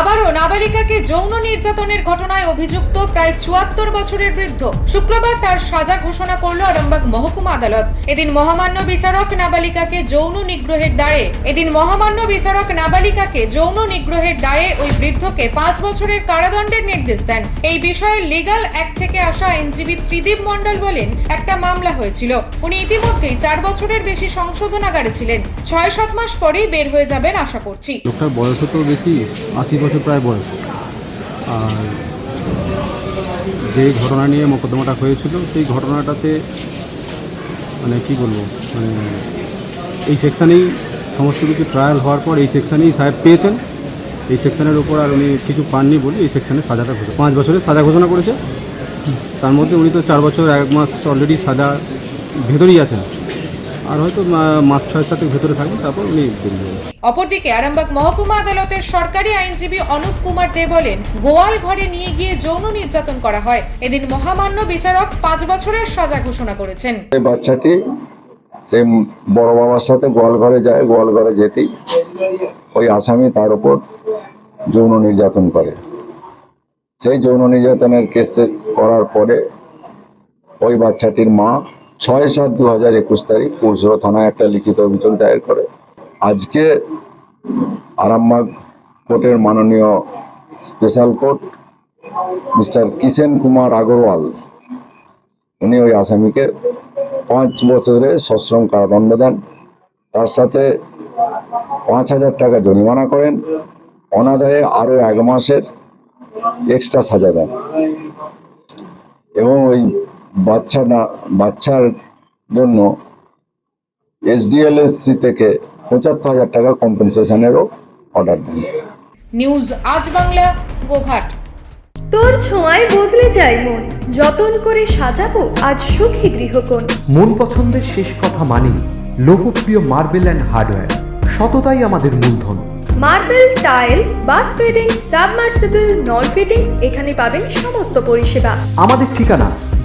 আবারও নাবালিকাকে যৌন নির্যাতনের ঘটনায় অভিযুক্ত প্রায় চুয়াত্তর বছরের বৃদ্ধ। শুক্রবার তার সাজা ঘোষণা করল আরামবাগ মহকুমা আদালত। এদিন মহামান্য বিচারক নাবালিকাকে যৌন নিগ্রহের দ্বারে এদিন মহামান্য বিচারক নাবালিকাকে যৌন নিগ্রহের দ্বারে ওই বৃদ্ধকে পাঁচ বছরের কারাদণ্ডের নির্দেশ দেন। এই বিষয়ে লিগাল অ্যাক্ট থেকে আসা আইনজীবী ত্রিদীপ মণ্ডল বলেন, একটা মামলা হয়েছিল। উনি ইতিমধ্যেই চার বছরের বেশি সংশোধনাগারে ছিলেন। ছয় সাত মাস পরেই বের হয়ে যাবেন আশা করছি। বয়সও তো বেশি, আশি প্রায় বয়স। আর যে ঘটনা নিয়ে মোকদ্দমাটা হয়েছিল, সেই ঘটনাটাতে মানে কি বলব মানে এই সেকশানেই সমস্ত কিছু ট্রায়াল হওয়ার পর এই সেকশানেই সাহেব পেয়েছেন। এই সেকশনের উপর আর উনি কিছু পাননি বলে এই সেকশানে সাজাটা ঘোষণা পাঁচ বছরের সাজা ঘোষণা করেছে। তার মধ্যে উনি তো চার বছর, এক মাস অলরেডি সাজা ভেতরেই আছেন। আর হয়তো মাস ছয় সাতের ভেতরে থাকবেন তারপর উনি বেরিয়ে অপরদিকে আরামবাগ মহকুমা আদালতের সরকারি আইনজীবী অনুপ কুমার দে বলেন গোয়াল ঘরে নিয়ে গিয়ে যৌন নির্যাতন করা হয়। এদিন মহামান্য বিচারক পাঁচ বছরের সাজা ঘোষণা করেছেন। এই বাচ্চাটি সেই বড় বাবার সাথে গোয়ালঘরে যায় গোয়ালঘরে যেতেই ওই আসামি তার উপর যৌন নির্যাতন করে। সেই যৌন নির্যাতনের কেস করার পরে ওই বাচ্চাটির মা ছয় সাত দু হাজার একুশ তারিখ পুরসুরা থানায় একটা লিখিত অভিযোগ দায়ের করে। আজকে আরামবাগ কোর্টের মাননীয় special court mister Kishen Kumar Agarwal, উনি ওই আসামিকে পাঁচ বছরে সশ্রম কারাদণ্ড দেন। তার সাথে পাঁচ হাজার টাকা জরিমানা করেন। অনাদায়ে আরও এক মাসের এক্সট্রা সাজা দেন। এবং ওই বাচ্চা না বাচ্চার জন্য এসডিএলএসসি থেকে পঁচাত্তর হাজার টাকা কম্পেনসেশনেরও অর্ডার দেন। নিউজ আজ বাংলা গোঘাট। তোর ছোঁয়ায় বদলে যায় মন যতন করে সাজাবো আজ সুখী গৃহকোণ। মন পছন্দের শেষ কথা মানি লোকপ্রিয় মার্বেল অ্যান্ড হার্ডওয়্যার সততাই আমাদের মূলধন। Marble tiles bath fitting submersible নল ফিটিংস এখানে পাবেন সমস্ত পরিষেবা। আমাদের ঠিকানা